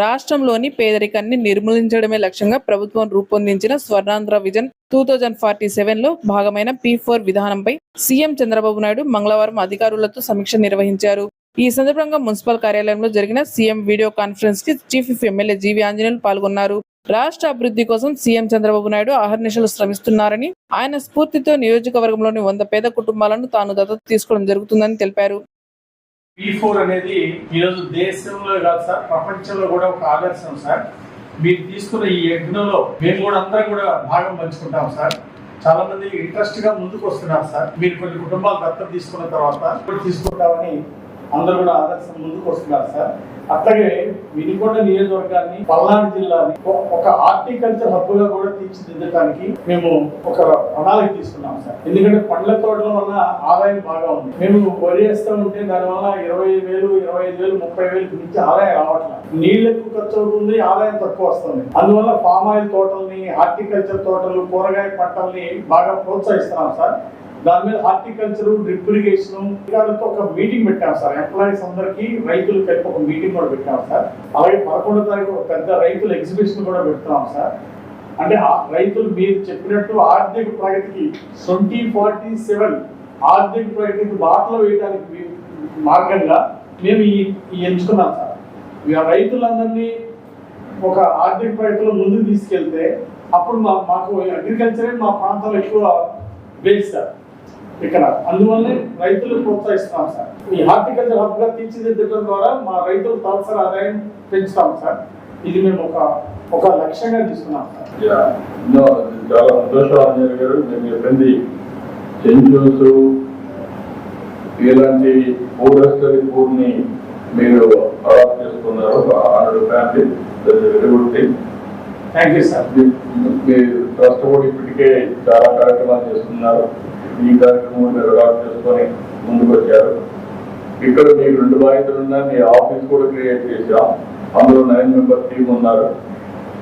రాష్ట్రంలోని పేదరికాన్ని నిర్మూలించడమే లక్ష్యంగా ప్రభుత్వం రూపొందించిన Swarnandhra vision two thousand forty సెవెన్లో భాగమైన పీ ఫోర్ విధానంపై సీఎం చంద్రబాబు నాయుడు మంగళవారం అధికారులతో సమీక్ష నిర్వహించారు. ఈ సందర్భంగా మున్సిపల్ కార్యాలయంలో జరిగిన CM video కాన్ఫరెన్స్కి chief of MLA GV Anjaneyulu పాల్గొన్నారు. రాష్ట్ర అభివృద్ధి కోసం సీఎం చంద్రబాబు నాయుడు అహర్నిశలు శ్రమిస్తున్నారని ఆయన స్ఫూర్తితో నియోజకవర్గంలోని వంద పేద కుటుంబాలను తాను దత్తత తీసుకోవడం జరుగుతుందని తెలిపారు. పీ ఫోర్ అనేది ఈరోజు దేశంలో కాదు సార్ ప్రపంచంలో కూడా ఒక ఆదర్శం సార్. మీరు తీసుకున్న ఈ యజ్ఞంలో మేము కూడా అందరం కూడా భాగం పంచుకుంటాం సార్. చాలా మంది ఇంట్రెస్ట్గా ముందుకు వస్తున్నారు సార్. మీరు కొన్ని కుటుంబాలు దత్తత తీసుకున్న తర్వాత కూడా తీసుకుంటామని అందరూ కూడా ఆదర్శం ముందుకు వస్తున్నారు సార్. అట్లాగే వినికొండ నియోజకవర్గాన్ని పల్నాడు జిల్లాని ఒక హార్టికల్చర్ హబ్గా కూడా తీర్చిదిద్దడానికి మేము ఒక ప్రణాళిక తీసుకున్నాం సార్. ఎందుకంటే పండ్ల తోటల వల్ల ఆదాయం బాగా ఉంది. మేము వరి వేస్తూ ఉంటే దానివల్ల ఇరవై వేలు ఇరవై ఐదు వేలు ముప్పై వేలు మించి ఆదాయం రావట్లేదు. నీళ్ళు ఎక్కువ ఖర్చు అవుతుంది ఆదాయం తక్కువ వస్తుంది. అందువల్ల పామాయిల్ ఆయిల్ తోటల్ని హార్టికల్చర్ తోటలు కూరగాయ పంటల్ని బాగా ప్రోత్సహిస్తున్నాం సార్. దాని మీద హార్టికల్చర్ డ్రిప్ ఇరిగేషన్ అధికారులతో ఒక మీటింగ్ పెట్టాం సార్. ఎంప్లాయీస్ అందరికి రైతులు కలిపి ఒక మీటింగ్ కూడా పెట్టాం సార్. అలాగే పదకొండో తారీఖు ఒక పెద్ద రైతుల ఎగ్జిబిషన్ కూడా పెడుతున్నాం సార్. అంటే ఆ రైతులు మీరు చెప్పినట్టు ఆర్థిక ప్రగతికి ట్వంటీ ఫార్టీ సెవెన్ ఆర్థిక ప్రగతికి బాటలో వేయడానికి మార్గంగా మేము ఈ ఈ ఎంచుకున్నాం సార్. ఇక రైతులందరినీ ఒక ఆర్థిక ప్రగతిలో ముందుకు తీసుకెళ్తే అప్పుడు మా మాకు అగ్రికల్చరే మా ప్రాంతంలో ఎక్కువ బేస్ సార్. ఇక్కడ. అందువల్లే రైతులు ప్రోత్సహిస్తున్నాం సార్. ఈ హార్టికల్చర్ హబ్గా తీర్చిదిద్దడం ద్వారా మా రైతులు తలసరి ఆదాయం పెంచుతాం సార్. ఇది మేము ఒక ఒక లక్ష్యంగా తీసుకున్నాం సార్. చాలా సంతోషం గారు. నేను చెప్పింది సెంచూస్ ఇలాంటి ఫోరెస్టరీ ఫుడ్ని మీరు అడాప్ట్ చేసుకున్నారు. Hundred family very good thing thank you sir. మీరు ట్రస్ట్ కూడా ఇప్పటికే చాలా కార్యక్రమాలు చేస్తున్నారు. ఈ కార్యక్రమం మీరు చేసుకొని ముందుకు వచ్చారు ఇక్కడ మీకు రెండు బాధ్యతలు ఉన్నాయి మీ ఆఫీస్ కూడా క్రియేట్ చేశాం. అందులో నైన్ మెంబర్ టీమ్ ఉన్నారు.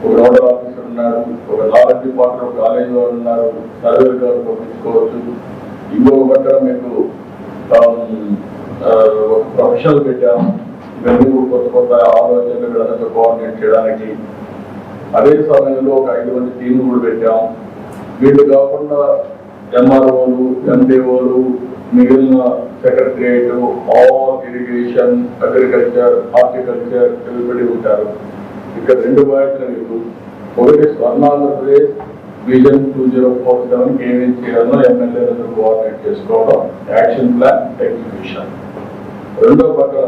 ఒక నోడల్ ఆఫీసర్ ఉన్నారు ఒక నాలెడ్జ్ డిపార్ట్మెంట్ ఒక కాలేజ్ వాళ్ళు ఉన్నారు. సర్వేర్ గారు పంపించుకోవచ్చు. ఇంకొక పక్కన మీకు um, ఒక ప్రొఫెషనల్ పెట్టాం ఇవన్నీ కొత్త కొత్త ఆలోచనలు వీళ్ళందరూ కోఆర్డినేట్ చేయడానికి. అదే సమయంలో ఒక ఐదు మంది టీం కూడా పెట్టాం వీళ్ళు కాకుండా ఎంఆర్ఓలు ఎండిఓలు మిగిలిన secretariat all irrigation agriculture horticulture నిలబడి ఉంటారు. ఇక్కడ రెండు బాధ్యతలు మీకు. ఒకటి Swarnandhra Pradesh vision two zero four seven ఏమేమి చేయాలో ఎమ్మెల్యేలతో కోఆర్డినేట్ చేసుకోవడం యాక్షన్ ప్లాన్ ఎగ్జిక్యూషన్ రెండో పక్కన